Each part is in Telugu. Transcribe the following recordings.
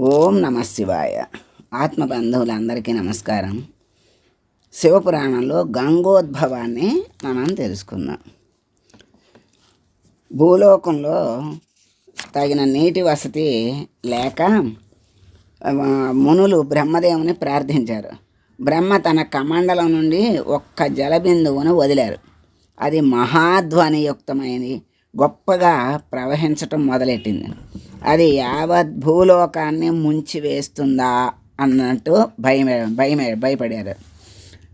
ఓం నమ శివాయ. ఆత్మ బంధువులందరికీ నమస్కారం. శివపురాణంలో గంగోద్భవాన్ని మనం తెలుసుకుందాం. భూలోకంలో తగిన నీటి వసతి లేక మునులు బ్రహ్మదేవుని ప్రార్థించారు. బ్రహ్మ తన కమండలం నుండి ఒక్క జలబిందువును వదిలారు. అది మహాధ్వనియుక్తమైనది గొప్పగా ప్రవహించటం మొదలెట్టింది. అది యావత్ భూలోకాన్ని ముంచి వేస్తుందా అన్నట్టు భయం భయం భయపడారు.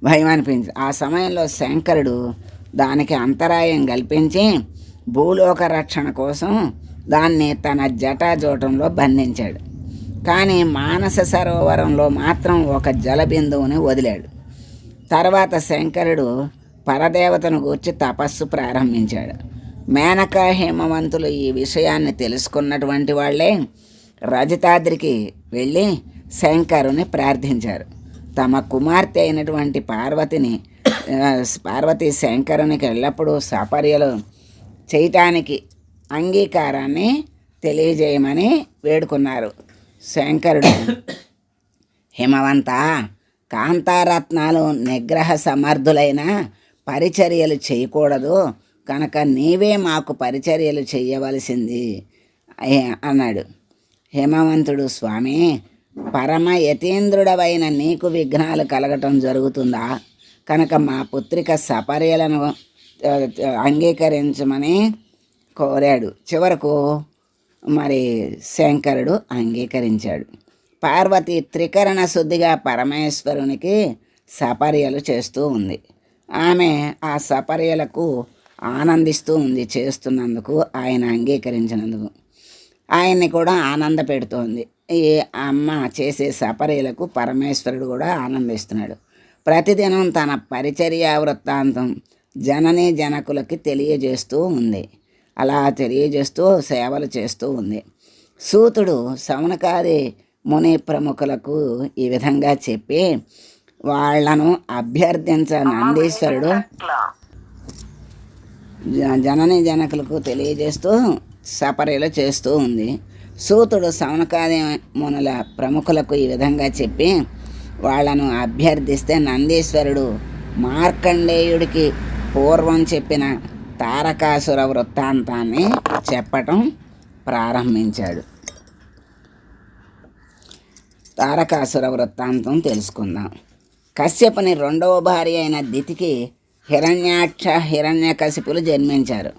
భయం అనిపించింది ఆ సమయంలో శంకరుడు దానికి అంతరాయం కల్పించి భూలోక రక్షణ కోసం దాన్ని తన జటాజోటంలో బంధించాడు. కానీ మానస సరోవరంలో మాత్రం ఒక జలబిందువుని వదిలాడు. తర్వాత శంకరుడు పరదేవతను గూర్చి తపస్సు ప్రారంభించాడు. మేనక హేమవంతులు ఈ విషయాన్ని తెలుసుకున్నటువంటి వాళ్ళే రజతాద్రికి వెళ్ళి శంకరుని ప్రార్థించారు. తమ కుమార్తె అయినటువంటి పార్వతిని పార్వతి శంకరునికి ఎల్లప్పుడూ సపర్యలు చేయటానికి అంగీకారాన్ని తెలియజేయమని వేడుకున్నారు. శంకరుడు హిమవంత కాంతారత్నాలు నిగ్రహ సమర్థులైన పరిచర్యలు చేయకూడదు. కనుక నీవే మాకు పరిచర్యలు చేయవలసింది అన్నాడు. హేమవంతుడు స్వామి పరమ యతీంద్రుడవైన నీకు విఘ్నాలు కలగటం జరుగుతుందా? కనుక మా పుత్రిక సపర్యలను అంగీకరించమని కోరాడు. చివరకు మరి శంకరుడు అంగీకరించాడు. పార్వతి త్రికరణ శుద్ధిగా పరమేశ్వరునికి సపర్యలు చేస్తూ ఉంది. ఆమె ఆ సపర్యలకు ఆనందిస్తూ ఉంది చేస్తున్నందుకు ఆయన అంగీకరించినందుకు. ఆయన్ని కూడా ఆనంద పెడుతోంది. ఈ అమ్మ చేసే సపర్యలకు పరమేశ్వరుడు కూడా ఆనందిస్తున్నాడు. ప్రతిదినం తన పరిచర్య వృత్తాంతం జనని జనకులకి తెలియజేస్తూ ఉంది. అలా తెలియజేస్తూ సేవలు చేస్తూ ఉంది. సూతుడు సౌనకాది ముని ప్రముఖులకు ఈ విధంగా చెప్పి వాళ్ళను అభ్యర్థించ నందీశ్వరుడు జనని జనకులకు తెలియజేస్తూ సపర్యలు చేస్తూ ఉంది. సూతుడు సౌనకాది మునుల ప్రముఖులకు ఈ విధంగా చెప్పి వాళ్ళను అభ్యర్థిస్తే నందీశ్వరుడు మార్కండేయుడికి పూర్వం చెప్పిన తారకాసుర వృత్తాంతాన్ని చెప్పటం ప్రారంభించాడు. తారకాసుర వృత్తాంతం తెలుసుకుందాం. కశ్యపుని రెండవ భార్య అయిన దితికి హిరణ్యాక్ష హిరణ్యకశిపులు జన్మించారు.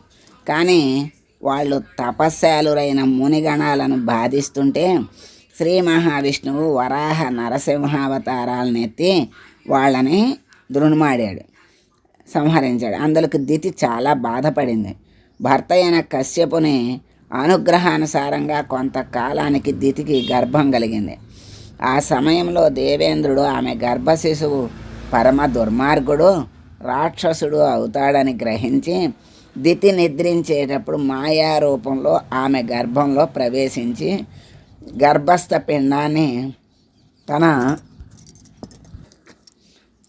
కానీ వాళ్ళు తపస్శాలురైన మునిగణాలను బాధిస్తుంటే శ్రీ మహావిష్ణువు వరాహ నరసింహావతారాలను ఎత్తి వాళ్ళని దృణమాడాడు సంహరించాడు. అందులోకి దితి చాలా బాధపడింది. భర్త అయిన కశ్యపుని అనుగ్రహానుసారంగా కొంతకాలానికి దితికి గర్భం కలిగింది. ఆ సమయంలో దేవేంద్రుడు ఆమె గర్భశిశువు పరమ దుర్మార్గుడు రాక్షసుడు అవుతాడని గ్రహించి దితి నిద్రించేటప్పుడు మాయా రూపంలో ఆమె గర్భంలో ప్రవేశించి గర్భస్థ పిండాన్ని తన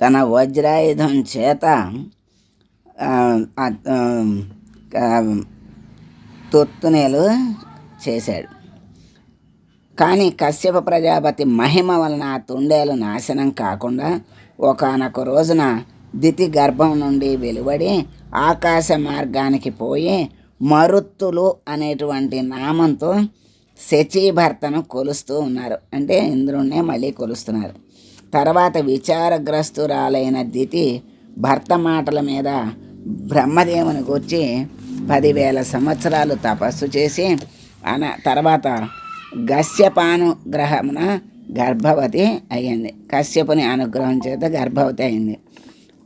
తన వజ్రాయుధం చేత తొత్తునేలు చేశాడు. కానీ కశ్యప ప్రజాపతి మహిమ వలన ఆ తుండేలు నాశనం కాకుండా ఒకానొక రోజున దితి గర్భం నుండి వెలువడి ఆకాశ మార్గానికి పోయి మరుత్తులు అనేటువంటి నామంతో శచీభర్తను కొలుస్తూ ఉన్నారు. అంటే ఇంద్రుణ్ణే మళ్ళీ కొలుస్తున్నారు. తర్వాత విచారగ్రస్తురాలైన దితి భర్త మాటల మీద బ్రహ్మదేవుని గుర్చి పదివేల సంవత్సరాలు తపస్సు చేసి అన తర్వాత గస్యపానుగ్రహమున గర్భవతి అయ్యింది. కశ్యపుని అనుగ్రహం చేత గర్భవతి అయింది.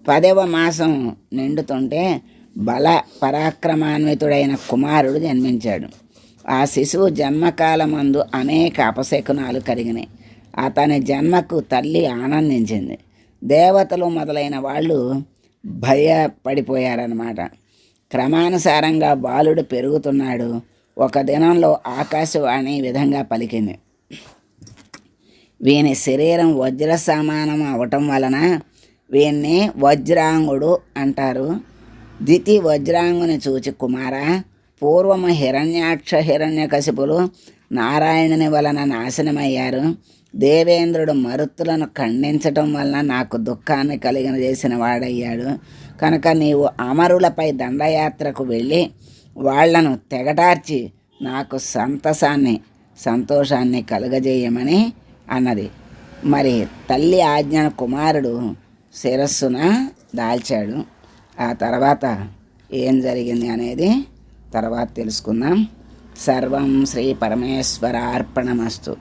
పదవ మాసం నిండుతుంటే బల పరాక్రమాన్వితుడైన కుమారుడు జన్మించాడు. ఆ శిశువు జన్మకాలమందు అనేక అపశకునాలు కలిగినాయి. అతని జన్మకు తల్లి ఆనందించింది. దేవతలు మొదలైన వాళ్ళు భయపడిపోయారన్నమాట. క్రమానుసారంగా బాలుడు పెరుగుతున్నాడు. ఒక దినంలో ఆకాశవాణి విధంగా పలికింది. వీని శరీరం వజ్ర సమానం అవటం వలన వీణ్ణి వజ్రాంగుడు అంటారు. ద్వితి వజ్రాంగుని చూచి కుమార పూర్వము హిరణ్యాక్ష హిరణ్యకశిపులు నారాయణుని వలన నాశనమయ్యారు. దేవేంద్రుడు మరుత్తులను ఖండించటం వలన నాకు దుఃఖాన్ని కలిగిన చేసిన వాడయ్యాడు. కనుక నీవు అమరులపై దండయాత్రకు వెళ్ళి వాళ్ళను తెగటార్చి నాకు సంతసాన్ని సంతోషాన్ని కలుగజేయమని అన్నది. మరి తల్లి ఆజ్ఞ కుమారుడు శిరస్సున దాల్చాడు. ఆ తర్వాత ఏం జరిగింది అనేది తర్వాత తెలుసుకుందాం. సర్వం శ్రీ పరమేశ్వర అర్పణమస్తు